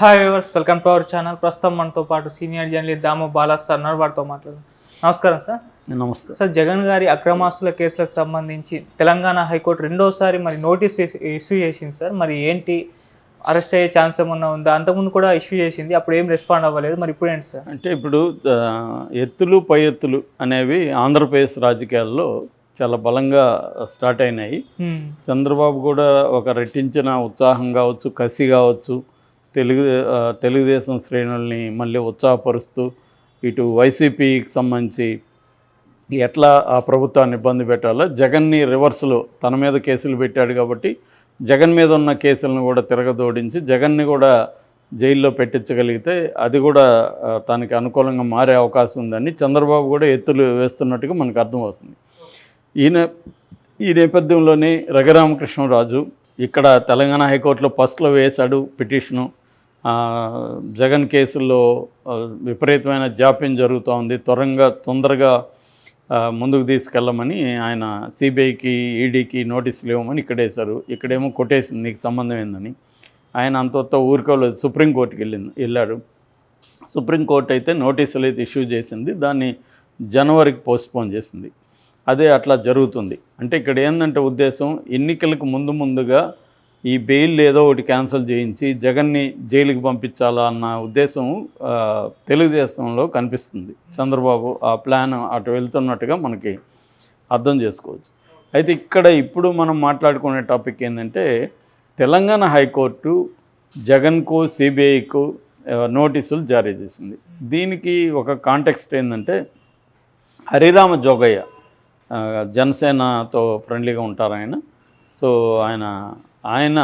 Hi viewers welcome to our channel ప్రస్తుతం మనతో పాటు senior journalist Damu Balas sir ఉన్నారు వారితో మాట్లాడదాం. నమస్కారం సార్. నమస్తే. సార్ జగన్ గారి అక్రమాస్తుల కేసులకు సంబంధించి తెలంగాణ హైకోర్టు రెండోసారి మరి నోటీస్ ఇష్యూ చేసింది సార్. మరి ఏంటి? అరెస్ట్ అయ్యే ఛాన్స్ ఏమన్నా ఉందా? అంతకుముందు కూడా ఇష్యూ చేసింది. అప్పుడు ఏం రెస్పాండ్ అవ్వలేదు. మరి ఇప్పుడు ఏంటి సార్? అంటే ఇప్పుడు ఎత్తులు పై ఎత్తులు అనేవి ఆంధ్రప్రదేశ్ రాజకీయాల్లో చాలా బలంగా స్టార్ట్ అయినాయి. చంద్రబాబు కూడా ఒక రెట్టించిన ఉత్సాహం కావచ్చు కసి కావచ్చు తెలుగు తెలుగుదేశం శ్రేణుల్ని మళ్ళీ ఉత్సాహపరుస్తూ ఇటు వైసీపీకి సంబంధించి ఎట్లా ఆ ప్రభుత్వాన్ని ఇబ్బంది పెట్టాలో జగన్ని రివర్స్లో తన మీద కేసులు పెట్టాడు కాబట్టి జగన్ మీద ఉన్న కేసులను కూడా తిరగదోడించి జగన్ని కూడా జైల్లో పెట్టించగలిగితే అది కూడా తనకి అనుకూలంగా మారే అవకాశం ఉందని చంద్రబాబు కూడా ఎత్తులు వేస్తున్నట్టుగా మనకు అర్థమవుతుంది. ఈయన ఈ నేపథ్యంలోనే రఘురామకృష్ణరాజు ఇక్కడ తెలంగాణ హైకోర్టులో ఫస్ట్లో వేశాడు పిటిషను. జగన్ కేసుల్లో విపరీతమైన జాప్యం జరుగుతూ ఉంది. త్వరగా తొందరగా ముందుకు తీసుకెళ్ళమని ఆయన సిబిఐకి ఈడీకి నోటీసులు ఇవ్వమని ఇక్కడేశారు. ఇక్కడేమో కొట్టేసింది నీకు సంబంధం ఏందని. ఆయన అంతంత ఊరుకోలేదు సుప్రీంకోర్టుకి వెళ్ళింది వెళ్ళాడు. సుప్రీంకోర్టు అయితే నోటీసులు అయితే ఇష్యూ చేసింది. దాన్ని జనవరికి పోస్ట్పోన్ చేసింది. అదే అట్లా జరుగుతుంది. అంటే ఇక్కడ ఏంటంటే ఉద్దేశం ఎన్నికలకు ముందు ముందుగా ఈ బెయిల్ ఏదో ఒకటి క్యాన్సిల్ చేయించి జగన్ని జైలుకి పంపించాలా అన్న ఉద్దేశం తెలుగుదేశంలో కనిపిస్తుంది. చంద్రబాబు ఆ ప్లాన్ అటు వెళ్తున్నట్టుగా మనకి అర్థం చేసుకోవచ్చు. అయితే ఇక్కడ ఇప్పుడు మనం మాట్లాడుకునే టాపిక్ ఏంటంటే తెలంగాణ హైకోర్టు జగన్కు సిబిఐకు నోటీసులు జారీ చేసింది. దీనికి ఒక కాంటెక్స్ట్ ఏంటంటే హరిరామ జోగయ్య జనసేనతో ఫ్రెండ్లీగా ఉంటారు ఆయన. సో ఆయన ఆయన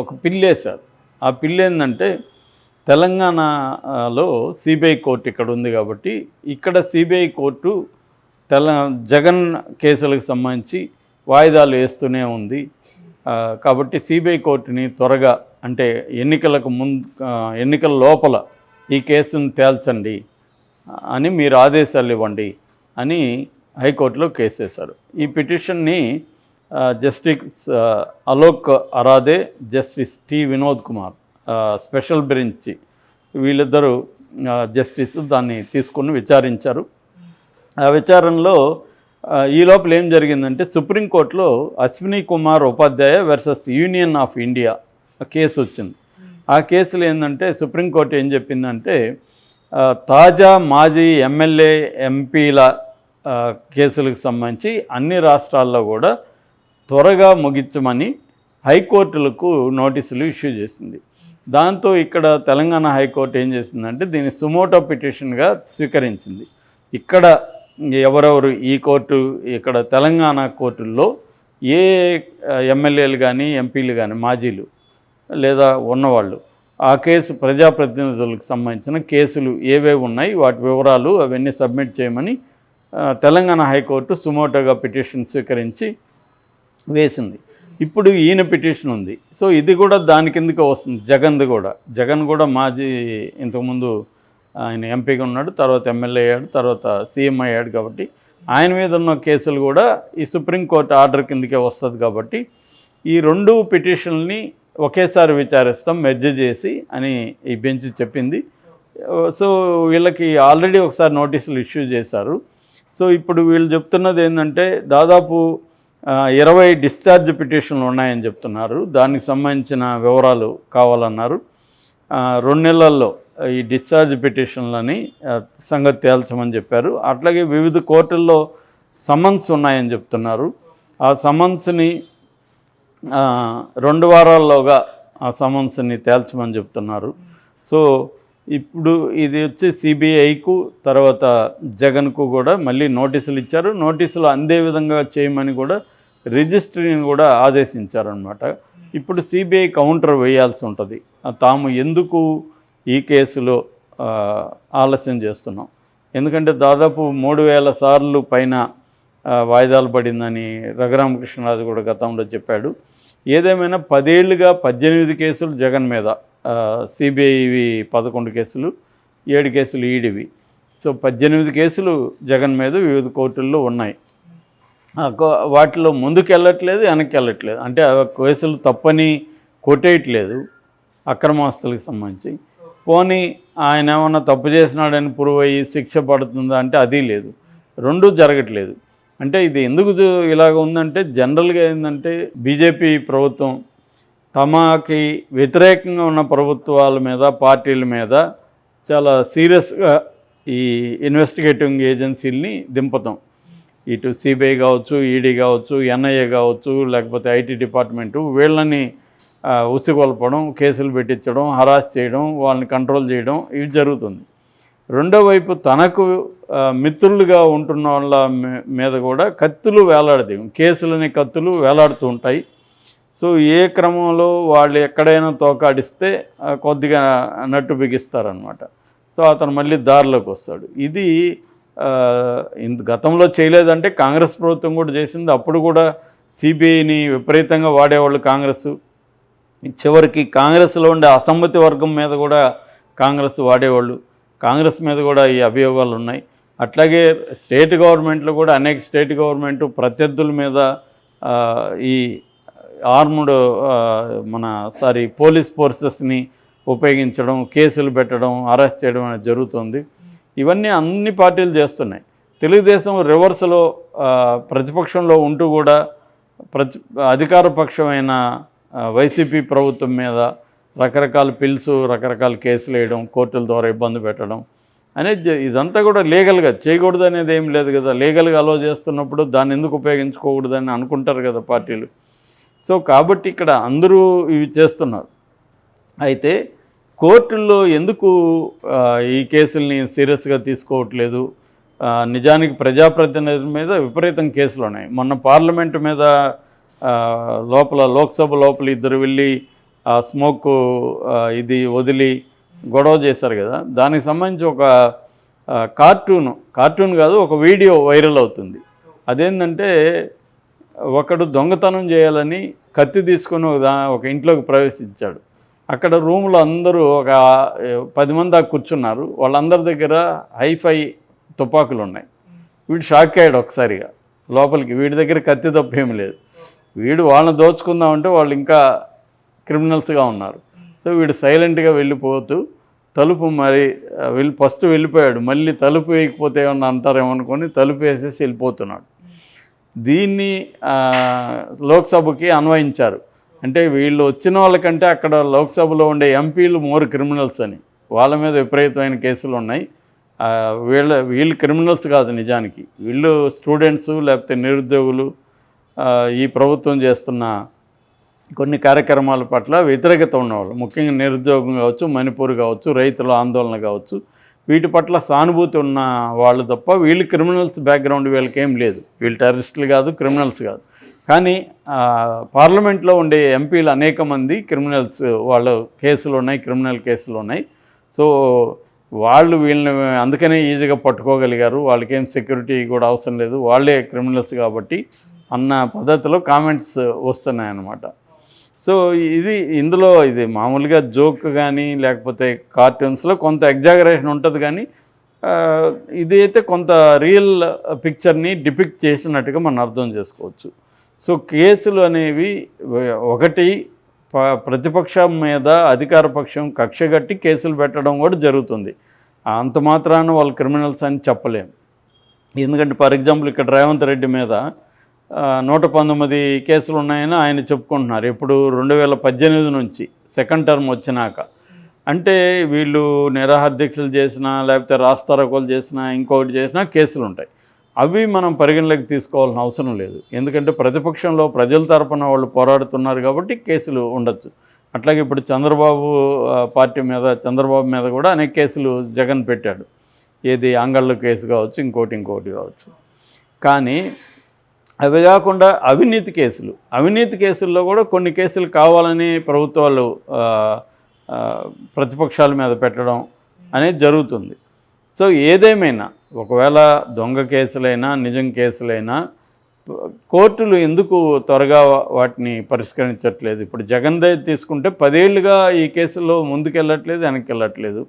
ఒక పిల్లి వేశారు ఆ పిల్లి ఏంటంటే తెలంగాణలో సిబిఐ కోర్టు ఇక్కడ ఉంది కాబట్టి ఇక్కడ సిబిఐ కోర్టు తెల జగన్ కేసులకు సంబంధించి వాయిదాలు వేస్తూనే ఉంది. కాబట్టి సిబిఐ కోర్టుని త్వరగా అంటే ఎన్నికలకు ముందు ఎన్నికల లోపల ఈ కేసును తేల్చండి అని మీరు ఆదేశాలు ఇవ్వండి అని హైకోర్టులో కేసు వేశారు ఈ పిటిషన్ని justice Alok Aradhe justice T Vinod Kumar special bench వీళ్ళిద్దరూ జస్టిస్ దాన్ని తీసుకుని విచారించారు. ఆ విచారణలో ఈ లోపల ఏం జరిగిందంటే సుప్రీంకోర్టులో Ashwini Kumar Upadhyay versus union of India case వచ్చింది. ఆ కేసులో ఏంటంటే సుప్రీంకోర్టు ఏం చెప్పిందంటే తాజా మాజీ ఎమ్మెల్యే ఎంపీల కేసులకు సంబంధించి అన్ని రాష్ట్రాల్లో కూడా త్వరగా ముగించమని హైకోర్టులకు నోటీసులు ఇష్యూ చేసింది. దాంతో ఇక్కడ తెలంగాణ హైకోర్టు ఏం చేసిందంటే దీన్ని సుమోటో పిటిషన్గా స్వీకరించింది. ఇక్కడ ఎవరెవరు ఈ కోర్టు ఇక్కడ తెలంగాణ కోర్టుల్లో ఏ ఎమ్మెల్యేలు కానీ ఎంపీలు కానీ మాజీలు లేదా ఉన్నవాళ్ళు ఆ కేసు ప్రజాప్రతినిధులకు సంబంధించిన కేసులు ఏవే ఉన్నాయి వాటి వివరాలు అవన్నీ సబ్మిట్ చేయమని తెలంగాణ హైకోర్టు సుమోటోగా పిటిషన్ స్వీకరించి వేసింది. ఇప్పుడు ఈయన పిటిషన్ ఉంది. సో ఇది కూడా దాని కిందకే వస్తుంది. జగన్ది కూడా. జగన్ కూడా మాజీ ఇంతకుముందు ఆయన ఎంపీగా ఉన్నాడు తర్వాత ఎమ్మెల్యే అయ్యాడు తర్వాత సీఎం అయ్యాడు కాబట్టి ఆయన మీద ఉన్న కేసులు కూడా ఈ సుప్రీంకోర్టు ఆర్డర్ కిందకే వస్తుంది కాబట్టి ఈ రెండు పిటిషన్ని ఒకేసారి విచారిస్తాం మెర్జ్ చేసి అని ఈ బెంచ్ చెప్పింది. సో వీళ్ళకి ఆల్రెడీ ఒకసారి నోటీసులు ఇష్యూ చేశారు. సో ఇప్పుడు వీళ్ళు చెప్తున్నది ఏంటంటే దాదాపు ఇరవై డిశ్చార్జ్ పిటిషన్లు ఉన్నాయని చెప్తున్నారు. దానికి సంబంధించిన వివరాలు కావాలన్నారు. రెండు నెలల్లో ఈ డిశ్చార్జ్ పిటిషన్లని సంగతి తేల్చమని చెప్పారు. అట్లాగే వివిధ కోర్టుల్లో సమన్స్ ఉన్నాయని చెప్తున్నారు. ఆ సమన్స్ని రెండు వారాల్లోగా ఆ సమన్స్ని తేల్చమని చెప్తున్నారు. సో ఇప్పుడు ఇది వచ్చి సిబిఐకు తర్వాత జగన్కు కూడా మళ్ళీ నోటీసులు ఇచ్చారు. నోటీసులు అందే విధంగా చేయమని కూడా రిజిస్ట్రీని కూడా ఆదేశించారనమాట ఇప్పుడు సిబిఐ కౌంటర్ వేయాల్సి ఉంటుంది. తాము ఎందుకు ఈ కేసులో ఆలస్యం చేస్తున్నాం? ఎందుకంటే దాదాపు మూడు వేల సార్లు పైన వాయిదాలు పడిందని రఘురామకృష్ణరాజు కూడా గతంలో చెప్పాడు. ఏదేమైనా పదేళ్ళుగా పద్దెనిమిది కేసులు జగన్ మీద సిబిఐవి పదకొండు కేసులు ఏడు కేసులు ఈడివి. సో పద్దెనిమిది కేసులు జగన్ మీద వివిధ కోర్టుల్లో ఉన్నాయి. వాటిలో ముందుకెళ్ళట్లేదు వెనక్కెళ్ళట్లేదు. వెనక్కి వెళ్ళట్లేదు అంటే ఆ కేసులు తప్పని కొట్టేయట్లేదు అక్రమాస్తులకు సంబంధించి. పోనీ ఆయన ఏమన్నా తప్పు చేసినాడని ప్రూవ్ అయ్యి శిక్ష పడుతుందా అంటే అది లేదు. రెండూ జరగట్లేదు. అంటే ఇది ఎందుకు ఇలాగ ఉందంటే జనరల్గా ఏంటంటే బీజేపీ ప్రభుత్వం తమకి వ్యతిరేకంగా ఉన్న ప్రభుత్వాల మీద పార్టీల మీద చాలా సీరియస్గా ఈ ఇన్వెస్టిగేటింగ్ ఏజెన్సీల్ని దింపతాం ఇటు సిబిఐ కావచ్చు ఈడీ కావచ్చు ఎన్ఐఏ కావచ్చు లేకపోతే ఐటీ డిపార్ట్మెంటు వీళ్ళని ఉసిగొల్పడం కేసులు పెట్టించడం హరాస్ చేయడం వాళ్ళని కంట్రోల్ చేయడం ఇవి జరుగుతుంది. రెండో వైపు తనకు మిత్రులుగా ఉంటున్న వాళ్ళ మీద కూడా కత్తులు వేలాడతాయి. కేసులని కత్తులు వేలాడుతూ ఉంటాయి. సో ఏ క్రమంలో వాళ్ళు ఎక్కడైనా తోకాడిస్తే కొద్దిగా నట్టు బిగిస్తారనమాట సో అతను మళ్ళీ దారిలోకి వస్తాడు. ఇది ఇంత గతంలో చేయలేదంటే కాంగ్రెస్ ప్రభుత్వం కూడా చేసింది. అప్పుడు కూడా సిబిఐని విపరీతంగా వాడేవాళ్ళు కాంగ్రెస్. చివరికి కాంగ్రెస్లో ఉండే అసమ్మతి వర్గం మీద కూడా కాంగ్రెస్ వాడేవాళ్ళు. కాంగ్రెస్ మీద కూడా ఈ అభియోగాలు ఉన్నాయి. అట్లాగే స్టేట్ గవర్నమెంట్లో కూడా అనేక స్టేట్ గవర్నమెంట్ ప్రత్యర్థుల మీద ఈ ఆర్ముడ్ మన సారీ పోలీస్ ఫోర్సెస్ని ఉపయోగించడం కేసులు పెట్టడం అరెస్ట్ చేయడం అనేది జరుగుతుంది. ఇవన్నీ అన్ని పార్టీలు చేస్తున్నాయి. తెలుగుదేశం రివర్స్లో ప్రతిపక్షంలో ఉంటూ కూడా ప్రతి అధికార పక్షమైన వైసీపీ ప్రభుత్వం మీద రకరకాల పిల్స్ రకరకాల కేసులు వేయడం కోర్టుల ద్వారా ఇబ్బంది పెట్టడం అనేది ఇదంతా కూడా లీగల్గా చేయకూడదు అనేది ఏం లేదు కదా. లీగల్గా అలో చేస్తున్నప్పుడు దాన్ని ఎందుకు ఉపయోగించుకోకూడదని అనుకుంటారు కదా పార్టీలు. సో కాబట్టి ఇక్కడ అందరూ ఇవి చేస్తున్నారు. అయితే కోర్టుల్లో ఎందుకు ఈ కేసుల్ని సీరియస్గా తీసుకోవట్లేదు? నిజానికి ప్రజాప్రతినిధుల మీద విపరీతం కేసులు ఉన్నాయి. మొన్న పార్లమెంటు మీద లోపల లోక్సభ లోపల ఇద్దరు వెళ్ళి స్మోక్ ఇది వదిలి గొడవ చేశారు కదా? దానికి సంబంధించి ఒక కార్టూను కార్టూన్ కార్టూన్ కాదు ఒక వీడియో వైరల్ అవుతుంది. అదేంటంటే ఒకడు దొంగతనం చేయాలని కత్తి తీసుకొని ఒక ఇంట్లోకి ప్రవేశించాడు. అక్కడ రూమ్లో అందరూ ఒక పది మంది దాకా కూర్చున్నారు. వాళ్ళందరి దగ్గర హైఫై తుపాకులు ఉన్నాయి. వీడు షాక్ అయ్యాడు ఒకసారిగా. లోపలికి వీడి దగ్గర కత్తి తప్ప లేదు. వీడు వాళ్ళని దోచుకుందామంటే వాళ్ళు ఇంకా క్రిమినల్స్గా ఉన్నారు. సో వీడు సైలెంట్గా వెళ్ళిపోతూ తలుపు మరి వెళ్ళి ఫస్ట్ వెళ్ళిపోయాడు. మళ్ళీ తలుపు వేయకపోతే ఏమన్నా అంటారేమో అనుకొని తలుపు వేసేసి వెళ్ళిపోతున్నాడు. దీన్ని లోక్సభకి అన్వయించారు. అంటే వీళ్ళు వచ్చిన వాళ్ళకంటే అక్కడ లోక్సభలో ఉండే ఎంపీలు మోర్ క్రిమినల్స్ అని. వాళ్ళ మీద విపరీతమైన కేసులు ఉన్నాయి. వీళ్ళ వీళ్ళు క్రిమినల్స్ కాదు నిజానికి. వీళ్ళు స్టూడెంట్స్ లేకపోతే నిరుద్యోగులు ఈ ప్రభుత్వం చేస్తున్న కొన్ని కార్యక్రమాల పట్ల వ్యతిరేకత ఉన్నవాళ్ళు. ముఖ్యంగా నిరుద్యోగం కావచ్చు మణిపూర్ కావచ్చు రైతుల ఆందోళన కావచ్చు వీటి పట్ల సానుభూతి ఉన్న వాళ్ళు తప్ప వీళ్ళు క్రిమినల్స్ బ్యాక్గ్రౌండ్ వీళ్ళకేం లేదు. వీళ్ళు టెర్రరిస్టులు కాదు క్రిమినల్స్ కాదు. కానీ పార్లమెంట్లో ఉండే ఎంపీలు అనేక మంది క్రిమినల్స్ వాళ్ళ కేసులు ఉన్నాయి క్రిమినల్ కేసులు ఉన్నాయి. సో వాళ్ళు వీళ్ళని అందుకనే ఈజీగా పట్టుకోగలిగారు. వాళ్ళకేం సెక్యూరిటీ కూడా అవసరం లేదు. వాళ్ళే క్రిమినల్స్ కాబట్టి అన్న పద్ధతిలో కామెంట్స్ వస్తున్నాయన్నమాట. సో ఇది ఇందులో ఇది మామూలుగా జోక్ కానీ లేకపోతే కార్టూన్స్లో కొంత ఎగ్జాగరేషన్ ఉంటుంది కానీ ఇదైతే కొంత రియల్ పిక్చర్ని డిపిక్ట్ చేసినట్టుగా మనం అర్థం చేసుకోవచ్చు. సో కేసులు అనేవి ఒకటి ప- ప్రతిపక్షం మీద అధికార పక్షం కక్షగట్టి కేసులు పెట్టడం కూడా జరుగుతుంది. అంత మాత్రాన వాళ్ళు క్రిమినల్స్ అని చెప్పలేం. ఎందుకంటే ఫర్ ఎగ్జాంపుల్ ఇక్కడ రేవంత్ రెడ్డి మీద నూట పంతొమ్మిది కేసులు ఉన్నాయని ఆయన చెప్పుకుంటున్నారు. ఇప్పుడు రెండు వేల పద్దెనిమిది నుంచి సెకండ్ టర్మ్ వచ్చినాక. అంటే వీళ్ళు నిరాహార దీక్షలు చేసినా లేకపోతే రాస్తారోకోలు చేసినా ఇంకొకటి చేసినా కేసులు ఉంటాయి. అవి మనం పరిగణలోకి తీసుకోవాల్సిన అవసరం లేదు. ఎందుకంటే ప్రతిపక్షంలో ప్రజల తరపున వాళ్ళు పోరాడుతున్నారు కాబట్టి కేసులు ఉండొచ్చు. అట్లాగే ఇప్పుడు చంద్రబాబు పార్టీ మీద చంద్రబాబు మీద కూడా అనేక కేసులు జగన్ పెట్టాడు. ఏది అంగళ్ళు కేసు కావచ్చు ఇంకోటి ఇంకోటి కావచ్చు. కానీ అవి కాకుండా అవినీతి కేసులు. అవినీతి కేసుల్లో కూడా కొన్ని కేసులు కావాలని ప్రభుత్వాలు ప్రతిపక్షాల మీద పెట్టడం అనేది జరుగుతుంది. సో ఏదేమైనా ఒకవేళ దొంగ కేసులైనా నిజం కేసులైనా కోర్టులు ఎందుకు త్వరగా వాటిని పరిష్కరించట్లేదు? ఇప్పుడు జగన్ జగన్దే తీసుకుంటే పదేళ్ళుగా ఈ కేసులో ముందుకెళ్ళట్లేదు వెనక్కి వెళ్ళట్లేదు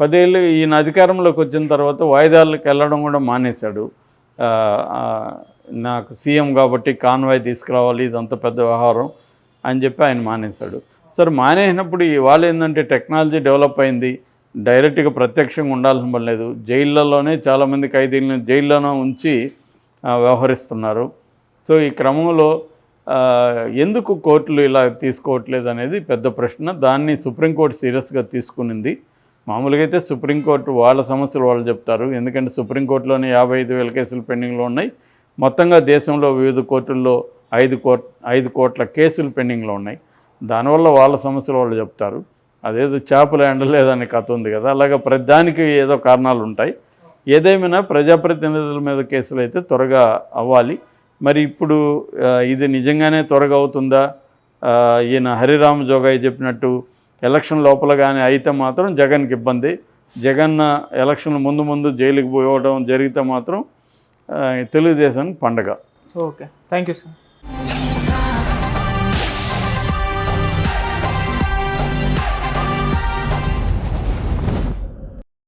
పదేళ్ళు ఈయన అధికారంలోకి వచ్చిన తర్వాత వాయిదాలకు వెళ్ళడం కూడా మానేశాడు. నాకు సీఎం కాబట్టి కాన్వాయ్ తీసుకురావాలి ఇదంతా పెద్ద వ్యవహారం అని చెప్పి ఆయన మానేశాడు. సార్ మానేసినప్పుడు వాళ్ళు ఏంటంటే టెక్నాలజీ డెవలప్ అయింది. డైరెక్ట్గా ప్రత్యక్షంగా ఉండాల్సిన పని లేదు. జైళ్ళలోనే చాలామంది ఖైదీలను జైల్లోనే ఉంచి వ్యవహరిస్తున్నారు. సో ఈ క్రమంలో ఎందుకు కోర్టులు ఇలా తీసుకోవట్లేదు అనేది పెద్ద ప్రశ్న. దాన్ని సుప్రీంకోర్టు సీరియస్గా తీసుకునింది. మామూలుగా అయితే సుప్రీంకోర్టు వాళ్ళ సమస్యలు వాళ్ళు చెప్తారు. ఎందుకంటే సుప్రీంకోర్టులోనే యాభై ఐదు వేల కేసులు పెండింగ్లో ఉన్నాయి. మొత్తంగా దేశంలో వివిధ కోర్టుల్లో ఐదు కోట్ ఐదు కోట్ల కేసులు పెండింగ్లో ఉన్నాయి. దానివల్ల వాళ్ళ సమస్యలు వాళ్ళు చెప్తారు. అదేదో చేపలు ఎండలేదని కథ ఉంది కదా. అలాగే ప్రతి దానికి ఏదో కారణాలు ఉంటాయి. ఏదేమైనా ప్రజాప్రతినిధుల మీద కేసులు అయితే త్వరగా అవ్వాలి. మరి ఇప్పుడు ఇది నిజంగానే త్వరగా అవుతుందా? ఈయన హరిరామ జోగాయి చెప్పినట్టు ఎలక్షన్ లోపల కానీ అయితే మాత్రం జగన్కి ఇబ్బంది. జగన్ ఎలక్షన్ ముందు ముందు జైలుకి పోవడం జరిగితే మాత్రం తెలుగుదేశం తెలుగుదేశానికి పండగ. ఓకే. Thank you sir.